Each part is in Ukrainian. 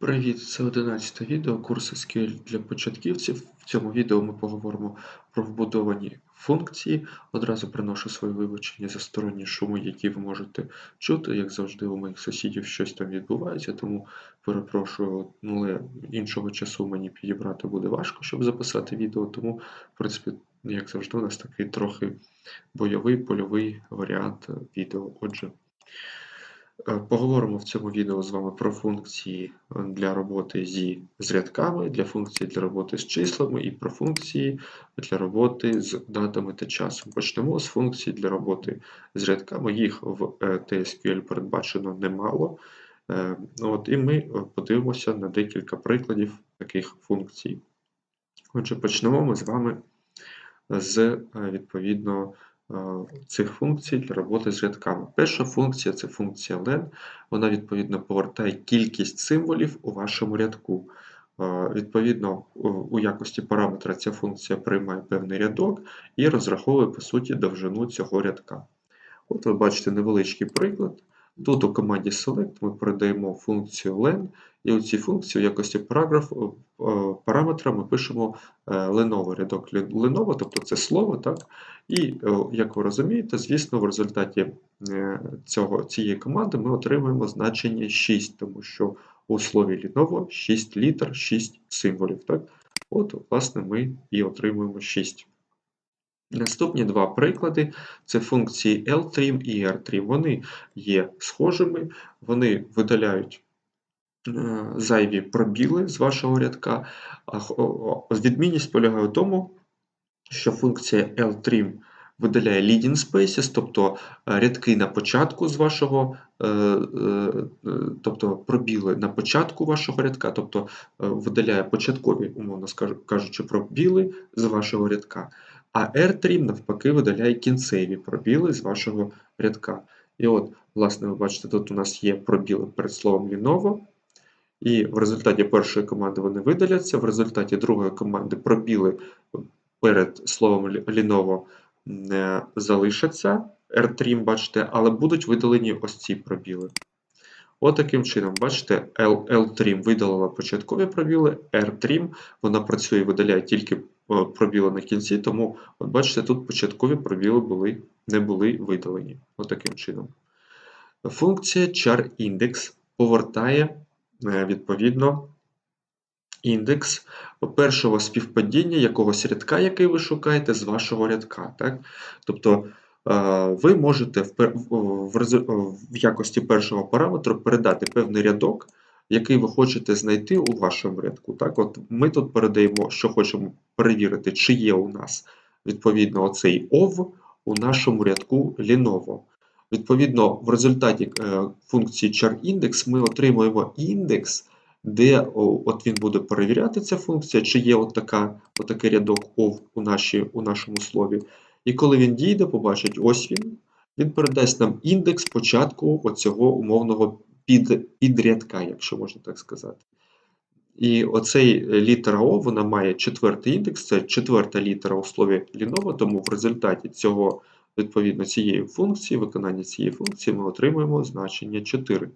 Привіт, це 11 відео курсу SQL для початківців. В цьому відео ми поговоримо про вбудовані функції. Одразу приношу свої вибачення за сторонні шуми, які ви можете чути. Як завжди, у моїх сусідів щось там відбувається, тому перепрошую, але іншого часу мені підібрати буде важко, щоб записати відео. Тому, в принципі, як завжди, у нас такий трохи бойовий польовий варіант відео. Отже. Е, поговоримо в цьому відео з вами про функції е, для роботи зі з рядками, для функцій для роботи з числами і про функції для роботи з датами та часом. Почнемо з функцій для роботи з рядками. Їх в е, TSQL передбачено немало. От, І ми подивимося на декілька прикладів таких функцій. Отже, почнемо ми з вами з відповідно. Е, цих функцій для роботи з рядками. Перша функція це функція len. Вона, відповідно, повертає кількість символів у вашому рядку. Е, відповідно, у якості параметра ця функція приймає певний рядок і розраховує, по суті, довжину цього рядка. От ви бачите невеличкий приклад. Тут у команді Select ми передаємо функцію len, і у цій функції в якості параграф, е, параметра ми пишемо е, леновий рядок леново, тобто це слово. так? І, е, як ви розумієте, звісно, в результаті цього, цієї команди ми отримуємо значення 6, тому що у слові ліново 6 літер, 6 символів. Так? От, власне, ми і отримуємо 6. Наступні два приклади це функції L-trim і R-trim. Вони є схожими, вони видаляють е, зайві пробіли з вашого рядка. Відмінність полягає в тому, що функція L-trim видаляє leading spaces, тобто е, рядки на початку з вашого, е, тобто пробіли на початку вашого рядка, тобто видаляє початкові, умовно кажучи, пробіли з вашого рядка а R-trim навпаки видаляє кінцеві пробіли з вашого рядка. І от, власне, ви бачите, тут у нас є пробіли перед словом ліново. І в результаті першої команди вони видаляться, в результаті другої команди пробіли перед словом ліново не залишаться. R-trim, бачите, але будуть видалені ось ці пробіли. От таким чином, бачите, L-trim видалила початкові пробіли, R-trim вона працює і видаляє тільки Е, пробіли на кінці, тому, от бачите, тут початкові пробіли були, не були видалені. Отаким чином. Функція char-index повертає, відповідно, індекс першого співпадіння якогось рядка, який ви шукаєте, з вашого рядка. Так? Тобто е, ви можете в якості першого параметру передати певний рядок який ви хочете знайти у вашому рядку. Так, от Ми тут передаємо, що хочемо перевірити, чи є у нас відповідно оцей OV у нашому рядку Lenovo. Відповідно, в результаті е, функції char-index ми отримуємо індекс, де от він буде перевіряти ця функція, чи є от така, от такий рядок OV у, наші, у нашому слові. І коли він дійде, побачить, ось він, він передасть нам індекс початку оцього умовного під, підрядка, якщо можна так сказати. І оцей літера О вона має четвертий індекс, це четверта літера у слові ліново, тому в результаті цього, відповідно, цієї функції, виконання цієї функції, ми отримуємо значення 4.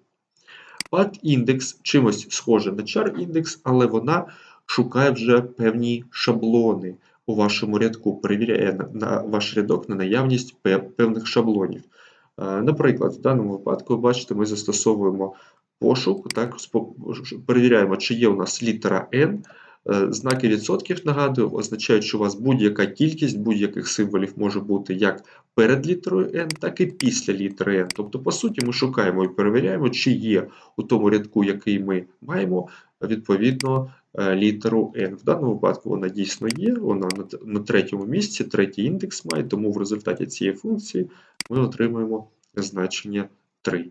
Path-індекс чимось схоже на char-індекс, але вона шукає вже певні шаблони у вашому рядку, перевіряє на, на ваш рядок на наявність певних шаблонів. Е, наприклад, в даному випадку, ви бачите, ми застосовуємо пошук, так, перевіряємо, чи є у нас літера N. Е, знаки відсотків, нагадую, означають, що у вас будь-яка кількість будь-яких символів може бути як перед літерою N, так і після літери N. Тобто, по суті, ми шукаємо і перевіряємо, чи є у тому рядку, який ми маємо, відповідно Е, літеру N. В даному випадку вона дійсно є, вона на третьому місці, третій індекс має, тому в результаті цієї функції ми отримуємо значення 3.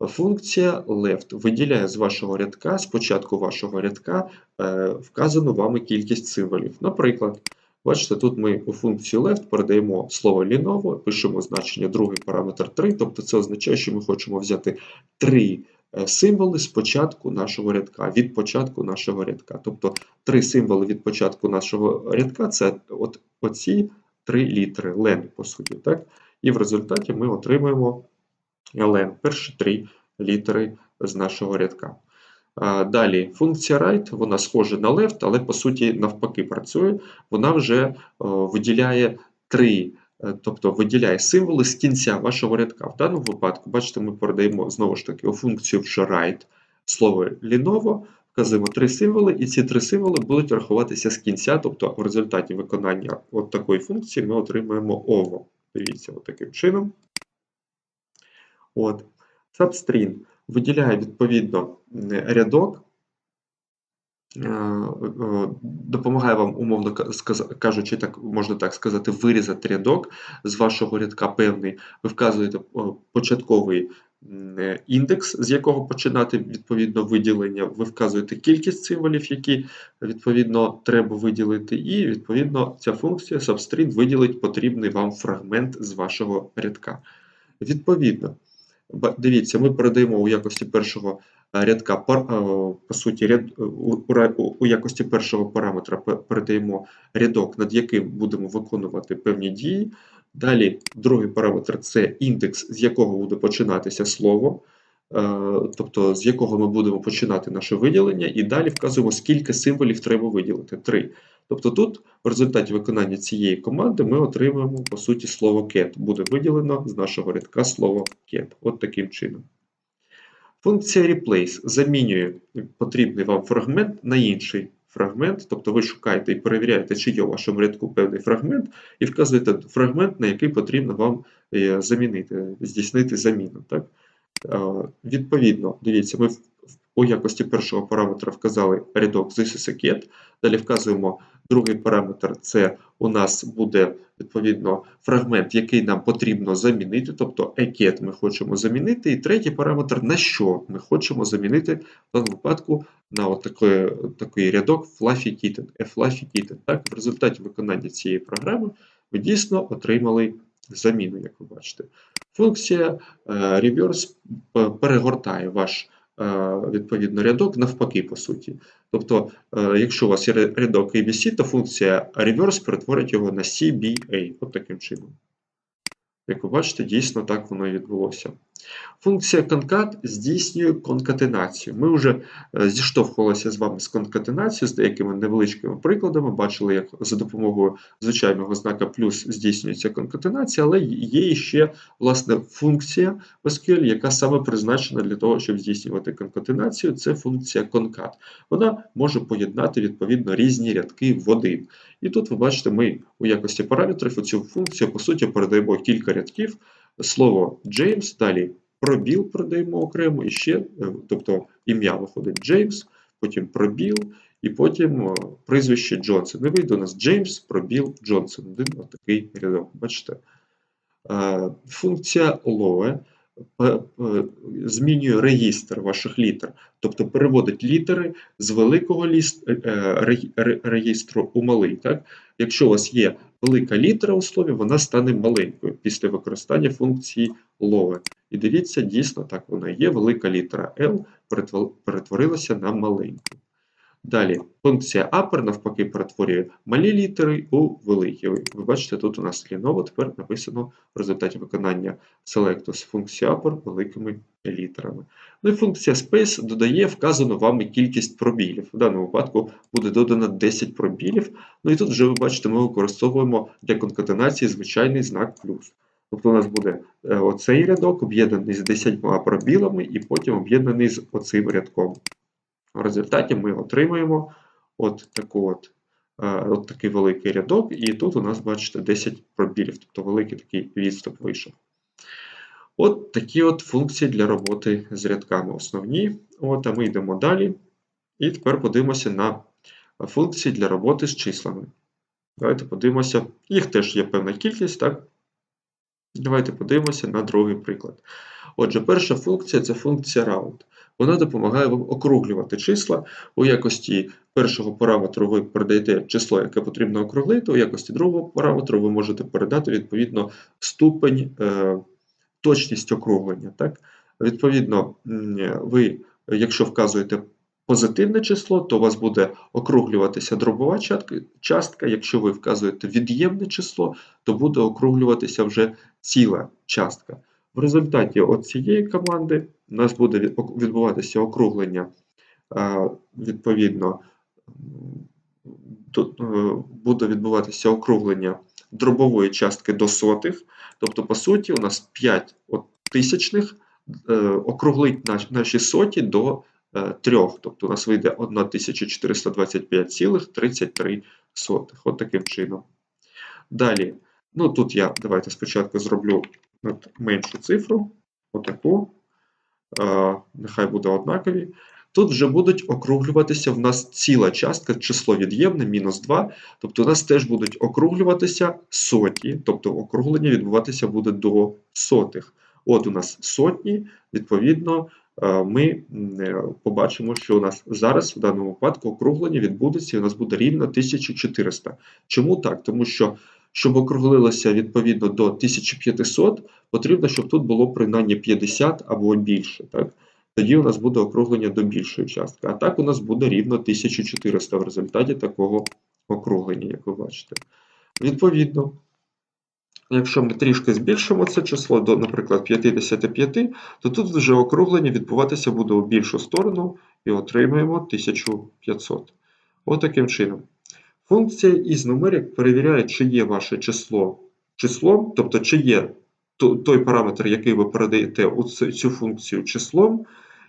Функція left виділяє з вашого рядка, з початку вашого рядка е, вказану вами кількість символів. Наприклад, бачите, тут ми у функцію left передаємо слово ліново, пишемо значення другий параметр 3, тобто це означає, що ми хочемо взяти 3 Е, символи з початку нашого рядка, від початку нашого рядка. Тобто три символи від початку нашого рядка це от оці три літери, лен, по суті. так? І в результаті ми отримуємо лен, перші три літери з нашого рядка. Далі функція right, вона схожа на left, але по суті навпаки працює. Вона вже виділяє три, е, тобто виділяє символи з кінця вашого рядка. В даному випадку, бачите, ми передаємо знову ж таки у функцію вже right слово ліново, вказуємо три символи, і ці три символи будуть рахуватися з кінця, тобто в результаті виконання от такої функції ми отримаємо ово. Дивіться, от таким чином. От. Substring виділяє відповідно рядок, е, допомагає вам, умовно кажучи, так можна так сказати, вирізати рядок з вашого рядка певний. Ви вказуєте початковий індекс, з якого починати відповідно виділення. Ви вказуєте кількість символів, які відповідно треба виділити, і відповідно ця функція substring виділить потрібний вам фрагмент з вашого рядка. Відповідно, дивіться, ми передаємо у якості першого е, рядка, е, по суті, ряд, у, у, якості першого параметра передаємо рядок, над яким будемо виконувати певні дії. Далі другий параметр це індекс, з якого буде починатися слово, е, тобто з якого ми будемо починати наше виділення, і далі вказуємо, скільки символів треба виділити. Три. Тобто тут в результаті виконання цієї команди ми отримаємо по суті слово get. Буде виділено з нашого рядка слово get. От таким чином. Функція replace замінює потрібний вам фрагмент на інший фрагмент, тобто ви шукаєте і перевіряєте, чи є у вашому рядку певний фрагмент, і вказуєте фрагмент, на який потрібно вам е, замінити, здійснити заміну. Так? Е, Відповідно, дивіться, ми у якості першого параметра вказали рядок this далі вказуємо другий параметр, це у нас буде відповідно фрагмент, який нам потрібно замінити, тобто a get ми хочемо замінити, і третій параметр, на що ми хочемо замінити в даному випадку на от такий, рядок fluffy kitten, a fluffy kitten. Так, в результаті виконання цієї програми ви дійсно отримали заміну, як ви бачите. Функція е, reverse перегортає ваш відповідно рядок навпаки, по суті. Тобто, е, якщо у вас є рядок ABC, то функція reverse перетворить його на CBA. От таким чином. Як ви бачите, дійсно так воно і відбулося. Функція concat здійснює конкатенацію. Ми вже е, зіштовхувалися з вами з конкатенацією, з деякими невеличкими прикладами, бачили, як за допомогою звичайного знака плюс здійснюється конкатенація, але є ще власне функція в SQL, яка саме призначена для того, щоб здійснювати конкатенацію. Це функція concat. Вона може поєднати відповідно різні рядки в один. І тут ви бачите, ми у якості параметрів у цю функцію по суті передаємо кілька рядків, слово James, далі пробіл продаємо окремо, і ще, е, тобто ім'я виходить Джеймс, потім пробіл, і потім прізвище Джонсон. І вийде у нас Джеймс, пробіл Джонсон. Один отакий рядок. Бачите? Е, Функція е, змінює регістр ваших літер, тобто переводить літери з великого е, е, ре- ре- реєстру у малий. Так? Якщо у вас є велика літера у слові, вона стане маленькою після використання функції loe. І дивіться, дійсно так вона є. Велика літера L перетворилася на маленьку. Далі, функція upper навпаки перетворює малі літери у великі. Ви бачите, тут у нас ліново тепер написано в результаті виконання selectu з функції upper великими літерами. Ну і функція space додає вказану вами кількість пробілів. В даному випадку буде додано 10 пробілів. Ну і тут вже ви бачите, ми використовуємо для конкатенації звичайний знак плюс. Тобто у нас буде е, оцей рядок об'єднаний з 10 пробілами і потім об'єднаний з оцим рядком. В результаті ми отримаємо от, таку от, е, от такий великий рядок, і тут у нас, бачите, 10 пробілів, тобто великий такий відступ вийшов. От такі от функції для роботи з рядками основні. От, а ми йдемо далі. І тепер подивимося на функції для роботи з числами. Давайте подивимося. Їх теж є певна кількість, так? Давайте подивимося на другий приклад. Отже, перша функція це функція round. Вона допомагає вам округлювати числа. У якості першого параметру ви передаєте число, яке потрібно округлити, у якості другого параметру ви можете передати відповідно ступень, е, точність округлення. Так? Відповідно, ви, якщо вказуєте позитивне число, то у вас буде округлюватися дробова частка-. Якщо ви вказуєте від'ємне число, то буде округлюватися вже ціла частка. В результаті цієї команди у нас буде відбуватися округлення е, відповідно е, буде відбуватися округлення дробової частки до сотих. Тобто, по суті, у нас 5 от тисячних е, округлить наші соті до е, 3. Тобто у нас вийде 1425,33. От таким чином. Далі, ну тут я давайте спочатку зроблю меншу цифру, отаку. Нехай буде однакові. Тут вже будуть округлюватися в нас ціла частка, число від'ємне, мінус 2. Тобто у нас теж будуть округлюватися соті, тобто округлення відбуватися буде до сотих. От у нас сотні, відповідно, е, ми е, побачимо, що у нас зараз в даному випадку округлення відбудеться і у нас буде рівно 1400. Чому так? Тому що, щоб округлилося відповідно до 1500, потрібно, щоб тут було принаймні 50 або більше. Так? Тоді у нас буде округлення до більшої частки. А так у нас буде рівно 1400 в результаті такого округлення, як ви бачите. Відповідно, якщо ми трішки збільшимо це число до, наприклад, 55, то тут вже округлення відбуватися буде у більшу сторону і отримаємо 1500. Отаким чином. Функція із numeric перевіряє, чи є ваше число числом, тобто чи є той параметр, який ви передаєте у цю функцію числом,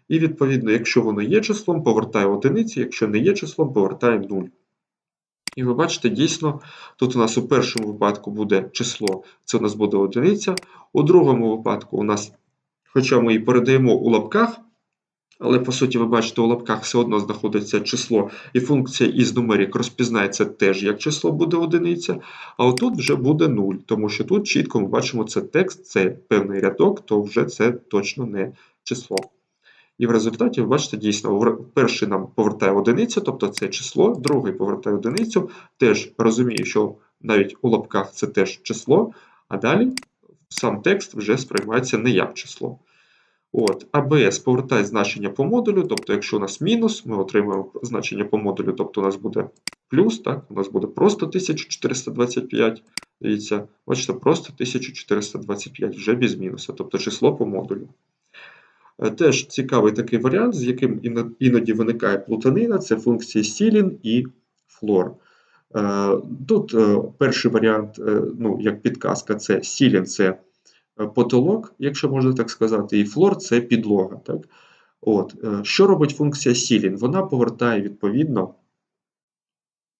і відповідно, якщо воно є числом, повертає одиниці, якщо не є числом, повертає 0. І ви бачите, дійсно, тут у нас у першому випадку буде число, це у нас буде одиниця. У другому випадку у нас, хоча ми і передаємо у лапках, але по суті, ви бачите, у лапках все одно знаходиться число, і функція із numeric розпізнається теж як число буде одиниця, а отут вже буде 0, тому що тут чітко ми бачимо, це текст, це певний рядок, то вже це точно не число. І в результаті, ви бачите, дійсно, перший нам повертає одиницю, тобто це число, другий повертає одиницю, теж розуміє, що навіть у лапках це теж число, а далі сам текст вже сприймається не як число. От, ABS повертає значення по модулю, тобто, якщо у нас мінус, ми отримаємо значення по модулю, тобто у нас буде плюс, так, у нас буде просто 1425. Дивіться, бачите, просто 1425, вже без мінуса, тобто число по модулю. Е, Теж цікавий такий варіант, з яким іноді виникає плутанина, це функції ceiling і floor. Е, Тут е, перший варіант, ну, як підказка, це ceiling – це потолок, якщо можна так сказати, і floor – це підлога. Так? От. е, Що робить функція ceiling? Вона повертає відповідно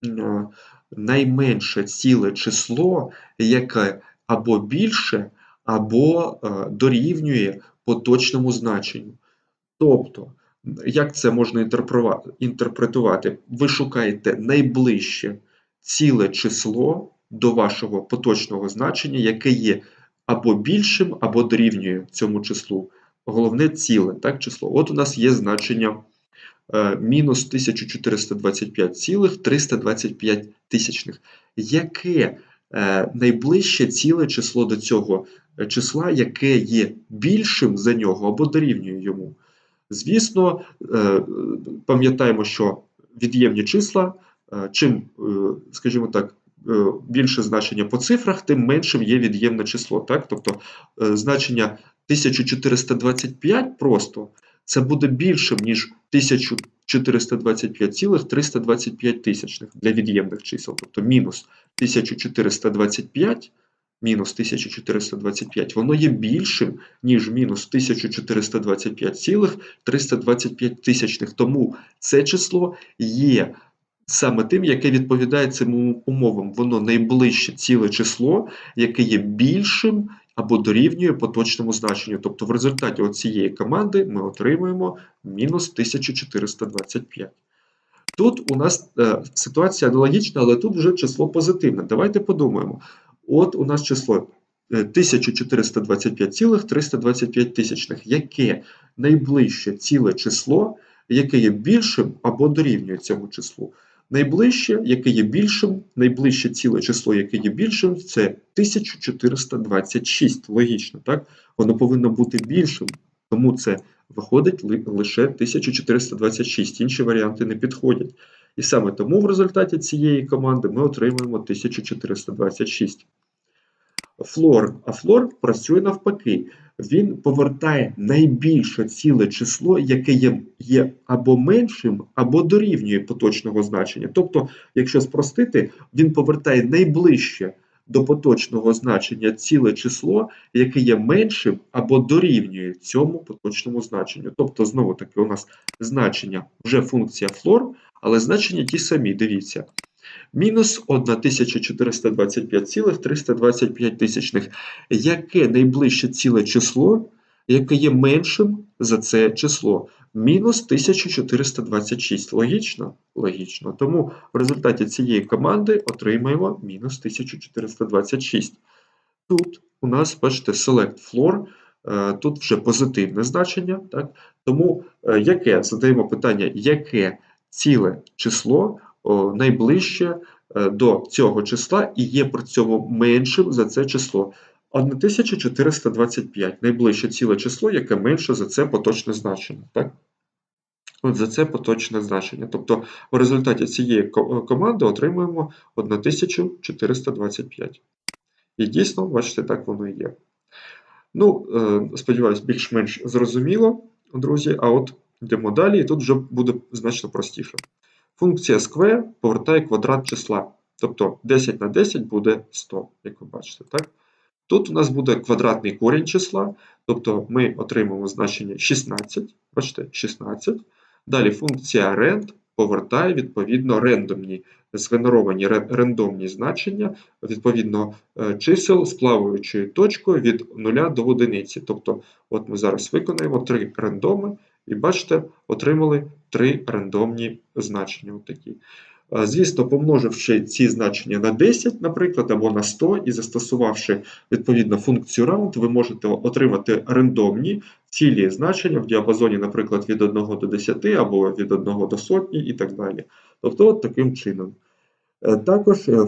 е, найменше ціле число, яке або більше, або е, дорівнює поточному значенню. Тобто, як це можна інтерпретувати? Ви шукаєте найближче ціле число до вашого поточного значення, яке є або більшим, або дорівнює цьому числу. Головне ціле, так, число. От у нас є значення е, мінус 1425,325 тисячних. Яке е, найближче ціле число до цього е, числа, яке є більшим за нього або дорівнює йому? Звісно, пам'ятаємо, що від'ємні числа, чим, скажімо так, більше значення по цифрах, тим меншим є від'ємне число. Так? Тобто е, значення 1425 просто це буде більшим, ніж 1425,325 тисячних для від'ємних чисел. Тобто мінус 1425 мінус 1425, воно є більшим, ніж мінус 1425,325 тисячних. Тому це число є саме тим, яке відповідає цим умовам. Воно найближче ціле число, яке є більшим або дорівнює поточному значенню. Тобто в результаті цієї команди ми отримуємо мінус 1425. Тут у нас е, ситуація аналогічна, але тут вже число позитивне. Давайте подумаємо. От у нас число е, 1425,325 тисячних, яке найближче ціле число, яке є більшим або дорівнює цьому числу. Найближче, яке є більшим, найближче ціле число, яке є більшим, це 1426. Логічно, так? Воно повинно бути більшим, тому це виходить лише 1426. Інші варіанти не підходять. І саме тому в результаті цієї команди ми отримуємо 1426. Флор, а флор працює навпаки. Він повертає найбільше ціле число, яке є, є або меншим, або дорівнює поточного значення. Тобто, якщо спростити, він повертає найближче до поточного значення ціле число, яке є меншим або дорівнює цьому поточному значенню. Тобто, знову таки, у нас значення вже функція флор, але значення ті самі, дивіться. Мінус 1425,325 тисячних. Яке найближче ціле число, яке є меншим за це число? Мінус 1426. Логічно? Логічно. Тому в результаті цієї команди отримаємо мінус 1426. Тут у нас, бачите, select floor, е, тут вже позитивне значення. Так? Тому е, яке, задаємо питання, яке ціле число найближче е, до цього числа і є при цьому меншим за це число. 1425 найближче ціле число, яке менше за це поточне значення. Так? От за це поточне значення. Тобто в результаті цієї команди отримуємо 1425. І дійсно, бачите, так воно і є. Ну, е, сподіваюсь, більш-менш зрозуміло, друзі. А от йдемо далі, і тут вже буде значно простіше. Функція square повертає квадрат числа. Тобто 10 на 10 буде 100, як ви бачите. так? Тут у нас буде квадратний корінь числа, тобто ми отримаємо значення 16, бачите, 16. Далі функція rand повертає відповідно рендомні, згенеровані рандомні значення, відповідно е, чисел з плаваючою точкою від 0 до 1. Тобто, от ми зараз виконаємо три рандоми, і бачите, отримали три рандомні значення. От такі. Е, Звісно, помноживши ці значення на 10, наприклад, або на 100, і застосувавши відповідно функцію round, ви можете отримати рандомні цілі значення в діапазоні, наприклад, від 1 до 10 або від 1 до сотні і так далі. Тобто, от таким чином. Е, Також е,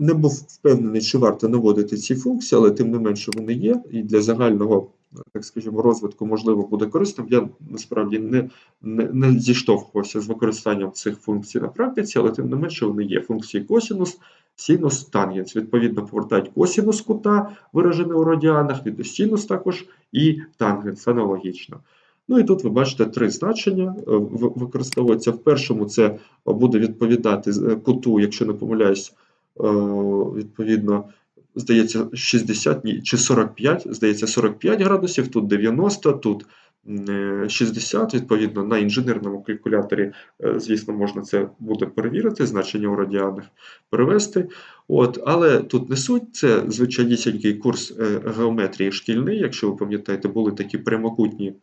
не- був впевнений, чи варто наводити ці функції, але тим не менше вони є, і для загального, так скажімо, розвитку можливо буде корисним. Я насправді не, не, не зіштовхувався з використанням цих функцій на практиці, але тим не менше вони є. Функції косінус, синус, тангенс. Відповідно, повертають косінус кута, виражений у радіанах, від синус також і тангенс аналогічно. Ну і тут ви бачите три значення е, використовуються. В першому це буде відповідати е, куту, якщо не помиляюсь, е, відповідно, здається, 60 ні, чи 45, здається, 45 градусів, тут 90, тут е, 60, відповідно, на інженерному калькуляторі, е, звісно, можна це буде перевірити, значення у радіанах перевести. От, але тут не суть, це звичайнісінький курс е, геометрії шкільний, якщо ви пам'ятаєте, були такі прямокутні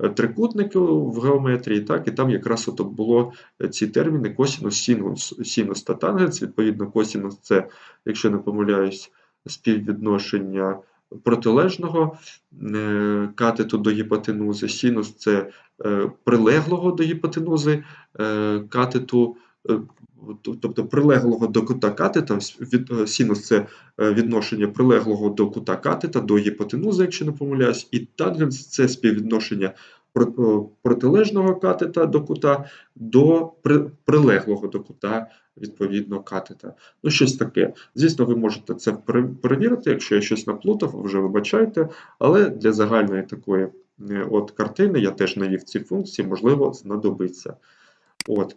е, трикутники в геометрії, так, і там якраз от було е, ці терміни косінус, синус, синус та тангенс. Відповідно, косінус це, якщо не помиляюсь, співвідношення протилежного е, катету до гіпотенузи, синус це е, прилеглого до гіпотенузи е, катету, тобто прилеглого до кута катета, синус це відношення прилеглого до кута катета до гіпотенузи, якщо не помиляюсь, і тангенс це співвідношення протилежного катета до кута до прилеглого до кута відповідно катета. Ну, щось таке. Звісно, ви можете це перевірити, якщо я щось наплутав, вже вибачайте, але для загальної такої е, от картини я теж навів ці функції, можливо, знадобиться. От.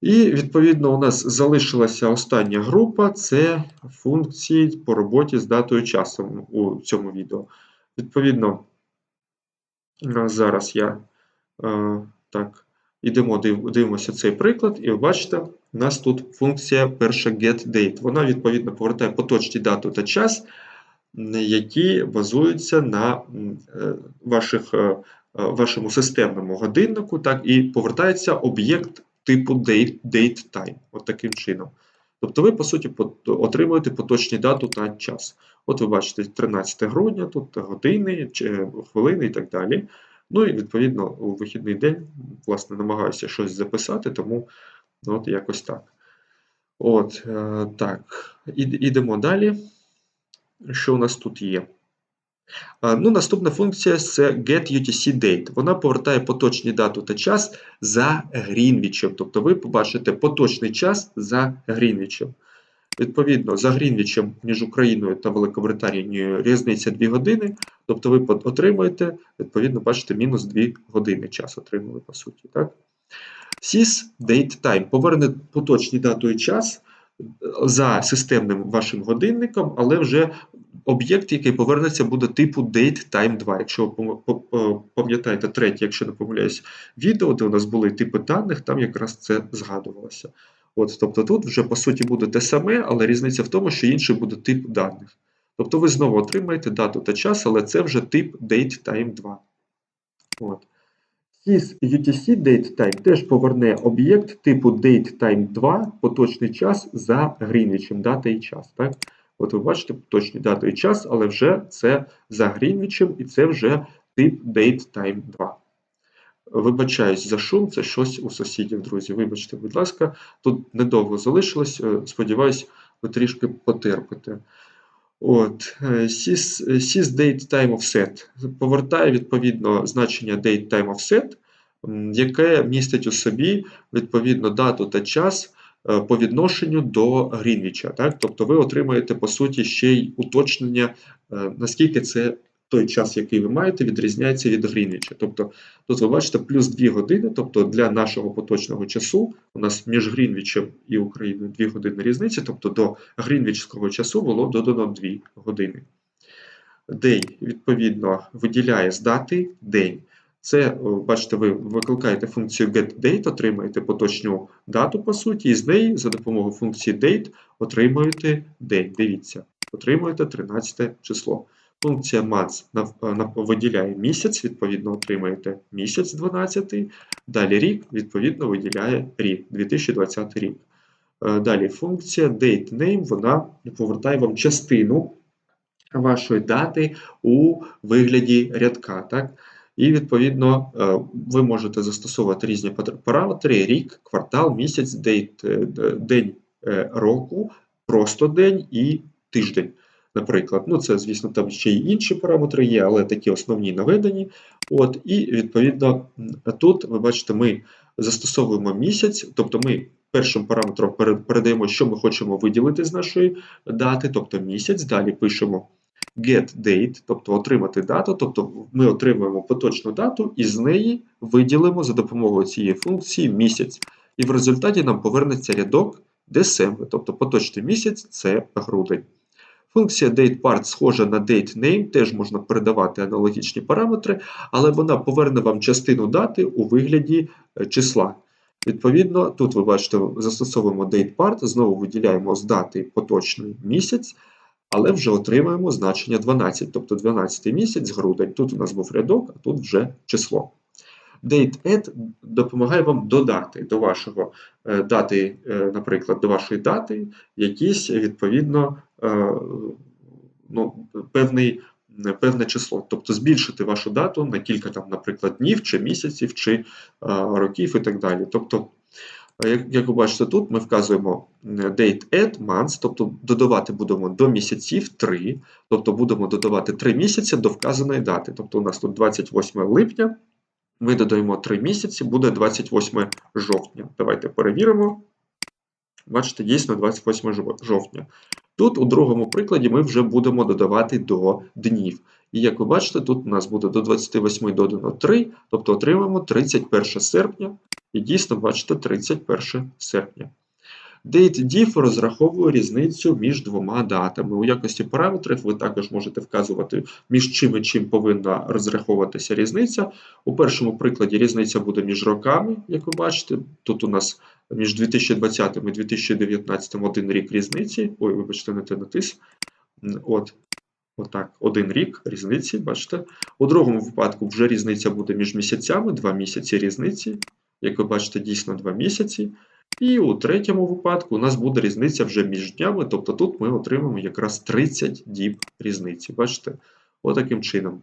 І відповідно у нас залишилася остання група це функції по роботі з датою часом у цьому відео. Відповідно, зараз я е, так, ідемо, дивимося цей приклад, і ви бачите, у нас тут функція перша getDate. Вона відповідно повертає поточні дату та час, які базуються на е, ваших, е, вашому системному годиннику, так, і повертається об'єкт типу date, date time, от таким чином. Тобто ви, по суті, отримуєте поточні дату та час. От ви бачите 13 грудня, тут години, хвилини і так далі. Ну і відповідно у вихідний день, власне, намагаюся щось записати, тому ну, от якось так. От, е, так, ідемо далі. Що у нас тут є? Ну, наступна функція це getUTC-date. Вона повертає поточні дату та час за Грінвічем. Тобто ви побачите поточний час за Грінвічем. Відповідно, за Грінвічем між Україною та Великобританією різниця 2 години. Тобто ви отримуєте, відповідно, бачите, мінус 2 години час отримали, по суті. Так? Sys date time поверне поточний дату і час е, за системним вашим годинником, але вже об'єкт, який повернеться, буде типу date time 2. Якщо ви по- пам'ятаєте третє, якщо не помиляюсь, відео, де у нас були типи даних, там якраз це згадувалося. От, тобто тут вже по суті буде те саме, але різниця в тому, що інший буде тип даних. Тобто ви знову отримаєте дату та час, але це вже тип date time 2. От. UTC DateTime теж поверне об'єкт типу DateTime 2 поточний час за Грінвічем, дата і час. Так? От ви бачите поточний дата і час, але вже це за Грінвічем і це вже тип DateTime 2. Вибачаюсь за шум, це щось у сусідів, друзі. Вибачте, будь ласка, тут недовго залишилось. е, Сподіваюсь, ви трішки потерпите. От, е, sys, sys date time offset повертає відповідно значення date time offset, яке містить у собі відповідно дату та час е, по відношенню до Грінвіча. Так? Тобто ви отримаєте по суті ще й уточнення, е, наскільки це той час, який ви маєте, відрізняється від Грінвіча. Тобто тут ви бачите плюс 2 години, тобто для нашого поточного часу у нас між Грінвічем і Україною 2 години різниці, тобто до грінвічського часу було додано 2 години. Day, відповідно, виділяє з дати день. Це, бачите, ви викликаєте функцію getDate, отримаєте поточну дату, по суті, і з неї за допомогою функції date отримуєте день. Дивіться, отримуєте 13 число. Функція нав- е, виділяє місяць, відповідно, отримаєте місяць 12. Далі рік, відповідно, виділяє рік, 2020 рік. Е, Далі функція dateName, вона повертає вам частину вашої дати у вигляді рядка. Так? І відповідно е, ви можете застосовувати різні параметри: рік, квартал, місяць, день року, просто день і тиждень. Наприклад, ну це, звісно, там ще й інші параметри є, але такі основні наведені. От, і відповідно тут ви бачите, ми застосовуємо місяць, тобто ми першим параметром передаємо, що ми хочемо виділити з нашої дати, тобто місяць. Далі пишемо get date, тобто отримати дату, тобто ми отримуємо поточну дату і з неї виділимо за допомогою цієї функції місяць. І в результаті нам повернеться рядок December, тобто поточний місяць це грудень. Функція datePart схожа на dateName, теж можна передавати аналогічні параметри, але вона поверне вам частину дати у вигляді е, числа. Відповідно, тут ви бачите, застосовуємо datePart, знову виділяємо з дати поточний місяць, але вже отримаємо значення 12, тобто 12 місяць, грудень. Тут у нас був рядок, а тут вже число. DateAdd допомагає вам додати до вашого е, дати, е, наприклад, до вашої дати якісь відповідно ну, певний, певне число, тобто збільшити вашу дату на кілька там, наприклад, днів чи місяців, чи е, років і так далі. Тобто, е, як, ви бачите, тут ми вказуємо е, date add months, тобто додавати будемо до місяців 3, тобто будемо додавати 3 місяці до вказаної дати. Тобто у нас тут 28 липня, ми додаємо 3 місяці, буде 28 жовтня. Давайте перевіримо. Бачите, дійсно 28 жовтня. Тут у другому прикладі ми вже будемо додавати до днів. І як ви бачите, тут у нас буде до 28 додано 3, тобто отримаємо 31 серпня. І дійсно, бачите, 31 серпня. DateDiff розраховує різницю між двома датами. У якості параметрів ви також можете вказувати, між чим і чим повинна розраховуватися різниця. У першому прикладі різниця буде між роками, як ви бачите. Тут у нас між 2020 і 2019 один рік різниці. Ой, вибачте, не те натис. От. Отак, один рік різниці, бачите. У другому випадку вже різниця буде між місяцями, два місяці різниці. Як ви бачите, дійсно два місяці. І у третьому випадку у нас буде різниця вже між днями, тобто тут ми отримаємо якраз 30 діб різниці. Бачите? Отаким чином.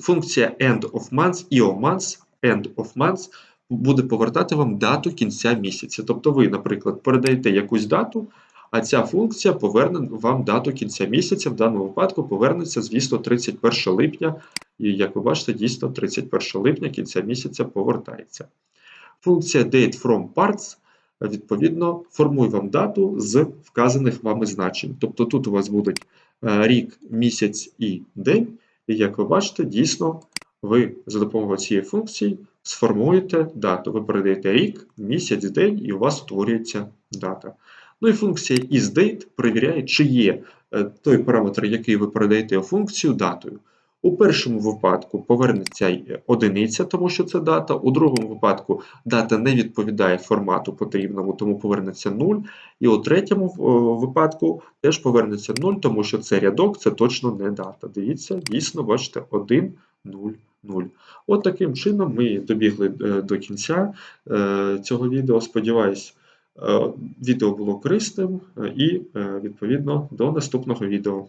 Функція, end of months, IO months, end of months буде повертати вам дату кінця місяця. Тобто ви, наприклад, передаєте якусь дату, а ця функція поверне вам дату кінця місяця. В даному випадку повернеться, звісно, 31 липня. І як ви бачите, дійсно 31 липня кінця місяця повертається. Функція date from parts е, відповідно, формує вам дату з вказаних вами значень. Тобто тут у вас будуть е, рік, місяць і день, і як ви бачите, дійсно ви за допомогою цієї функції сформуєте дату. Ви передаєте рік, місяць, день, і у вас утворюється дата. Ну і функція isDate перевіряє, чи є е, той параметр, який ви передаєте у функцію, датою. У першому випадку повернеться одиниця, тому що це дата. У другому випадку дата не відповідає формату потрібному, тому повернеться 0. І у третьому випадку теж повернеться 0, тому що це рядок, це точно не дата. Дивіться, дійсно, бачите, 1, 0, 0. От таким чином ми добігли е, до кінця е, цього відео. Сподіваюсь, е, відео було корисним е, і, е, відповідно, до наступного відео.